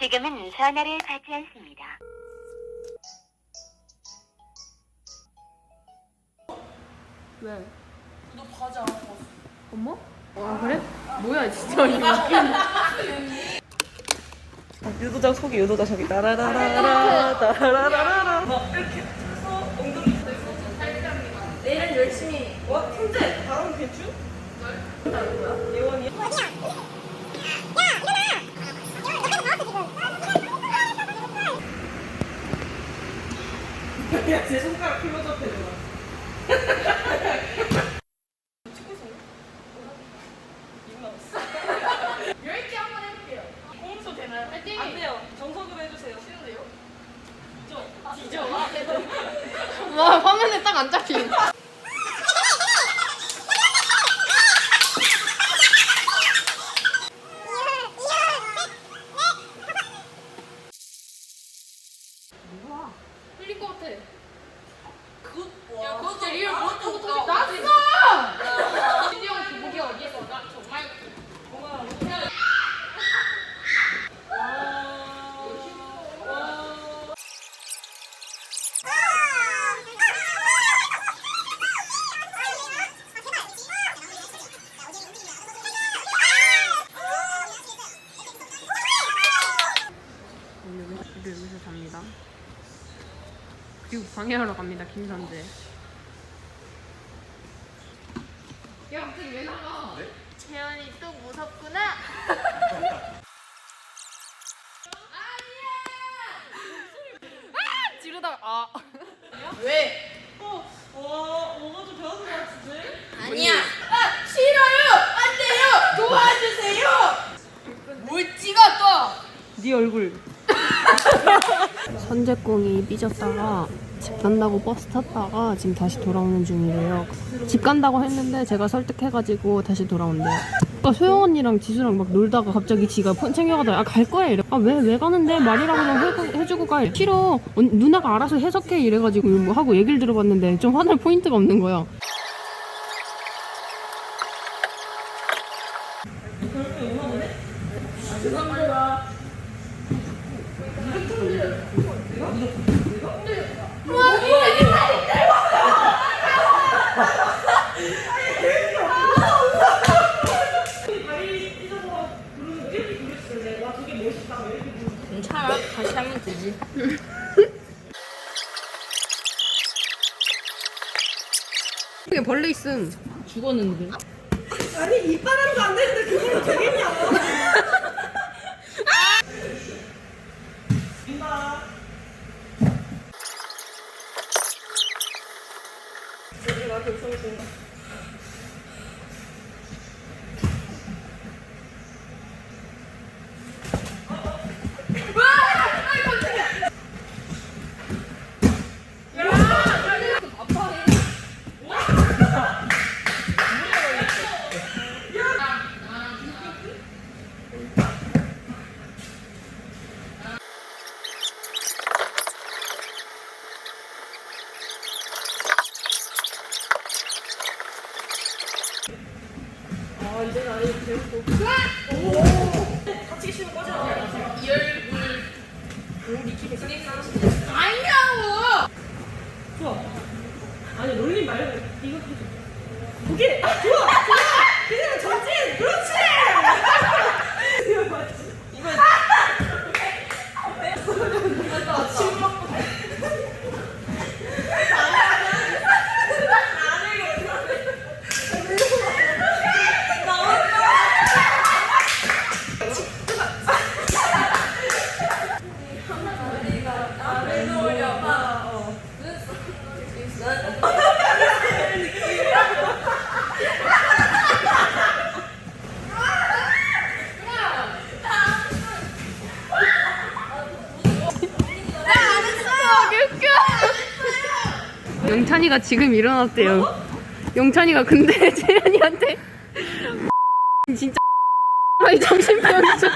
지금은 전화를 받지 않습니다. 왜? 너 바지 안 입었어. 엄마? 와 그래? 뭐야 진짜 이거 유도자 속이 유도자 속이 따라라라라 따라라라라 막 이렇게 해서 엉덩이 내일은 열심히 와 현재 바람 괜찮? 예원이 야 제 손가락 클로즈업 해줘 찍고 있어 열개 한 번 해볼게요. 공수 되나요? 화이팅! 안 돼요. 정석으로 해주세요. 싫은데요? 뒤져. 와 화면에 딱 안 잡힌 흘릴 것 같아 그것 야 그것도 리얼 그것도 터지 났어! 신이 형 기복이 어디서 나 정말 오늘 여기서, 우리 여기서 잡니다 그리고 방해하러 갑니다 김선재. 야 갑자기 왜 나가? 채연이 또 무섭구나. 지르다가 아 어, 와 뭐가 좀 배워서 것 같은데? 아니야. 아 싫어요! 안 돼요! 도와주세요! 뭘 찍어 또? 네 얼굴 선제공이 삐졌다가 집 간다고 버스 탔다가 지금 다시 돌아오는 중이래요. 집 간다고 했는데 제가 설득해가지고 다시 돌아온대요. 아까 소영 언니랑 지수랑 막 놀다가 갑자기 지가 폰 챙겨가다가 아, 갈 거야 이래. 아 왜 왜 가는데 말이라고 좀 해고, 해주고 가. 이래. 싫어. 언- 누나가 알아서 해석해 이래가지고 뭐 하고 얘기를 들어봤는데 좀 화날 포인트가 없는 거야. 괜찮아. 다 시 하면 되지. 이게 벌레 있음. 죽었는데. 아니 이빨하는 안 되는데 그걸로 되겠냐? 민다. 여기 나한테 웃음을 준다. 아 이제 나 이거 배우고. 오. 같이 쉬는 거지? 이 얼굴. 오 니키 백선이 아니냐고! 좋아. 아니 롤링 말고 이거 해줘. 오케이. 아, 좋아. 좋아. 그냥 전진. 그렇지. 이거 맞지? 이거. 아침 먹고. 영찬이가 지금 일어났대요. 영찬이가 근데 재현이한테 진짜 아이 정신병이죠.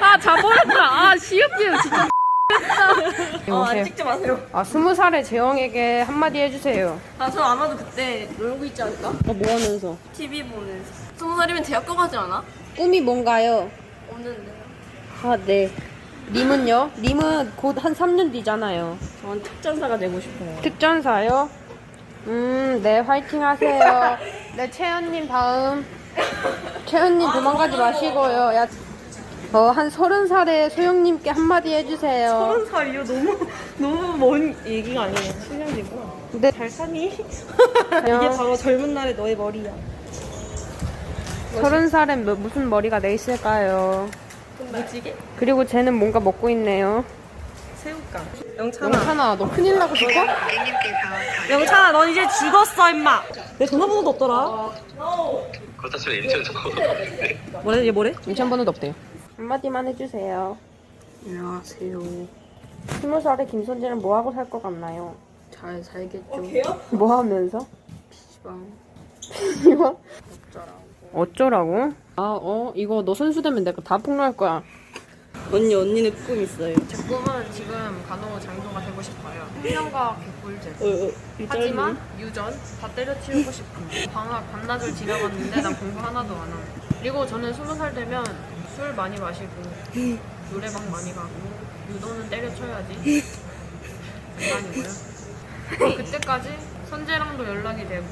아 자버렸다. 아 시읍이에요 진짜. 아, 찍지 마세요. 아 스무 살의 재영에게 한마디 해주세요. 아, 저 아마도 그때 놀고 있지 않을까? 어, 뭐 하면서? TV 보면서. 스무 살이면 대학교 가지 않아? 꿈이 뭔가요? 없는데. 아 네. 림은요? 림은 곧 한 3년 뒤잖아요. 전 특전사가 되고 싶어요. 특전사요? 음, 네, 화이팅 하세요. 네, 채연님 다음. 채연님 도망가지 마시고요. 야, 어, 한 서른 살에 소영님께 한마디 해주세요. 서른 살이요? 너무 너무 먼 얘기가 아니에요. 7년이고. 네. 잘 사니? 이게 바로 젊은 날의 너의 머리야. 서른 살엔 뭐- 무슨 머리가 내 있을까요? 무지개? 그리고 쟤는 뭔가 먹고 있네요. 새우깡. 영찬아. 영찬아, 너 큰일 나고 싶어? 영찬아, 넌 이제 죽었어, 임마. 내 전화번호도 없더라. 그렇다 치면 인천 적어도 뭐래? 얘 뭐래? 인천 번호도 없대요. 한마디만 해주세요. 안녕하세요. 스무 살에 김선재는 뭐 하고 살 것 같나요? 잘 살겠죠. 뭐 하면서? 시방. 이거? 어쩌라고? 아, 어, 이거 너 선수 되면 내가 다 폭로할 거야. 언니, 언니는 꿈 있어요. 제 꿈은 지금 간호 장교가 되고 싶어요. 훈련과 개꿀잼. 어, 어. 하지만 유전 다 때려치우고 싶음. 방학 반나절 지나갔는데 난 공부 하나도 안 함. 그리고 저는 스무 살 되면 술 많이 마시고 노래방 많이 가고 유도는 때려쳐야지. 그만이고요. 그때까지 선재랑도 연락이 되고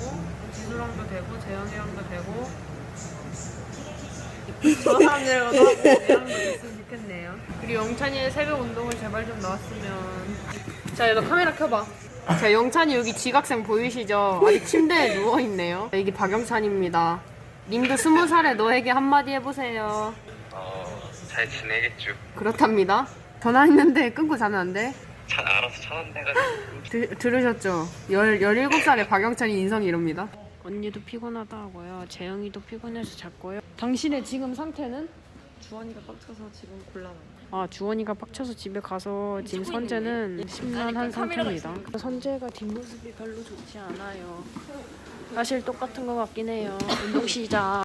지수랑도 되고 재현이랑도 되고 저 사람들하고도 하고 얘랑도 있으면 좋겠네요. 그리고 영찬이의 새벽 운동을 제발 좀 나왔으면. 자, 너 카메라 켜봐. 자, 영찬이 여기 지각생 보이시죠? 아직 침대에 누워 있네요. 이게 박영찬입니다. 님도 스무 살에 너에게 한마디 해보세요. 어, 잘 지내겠죠 그렇답니다. 전화했는데 끊고 자면 안 돼. 차, 알아서 드, 들으셨죠? 열, 17살의 박영찬이 인성이 이럽니다. 언니도 피곤하다고요. 재영이도 피곤해서 잤고요. 당신의 지금 상태는? 주원이가 빡쳐서 지금 곤란해. 아 주원이가 빡쳐서 집에 가서 지금 선재는 심란한 상태입니다. 선재가 뒷모습이 별로 좋지 않아요. 사실 똑같은 것 같긴 해요. 운동 시작.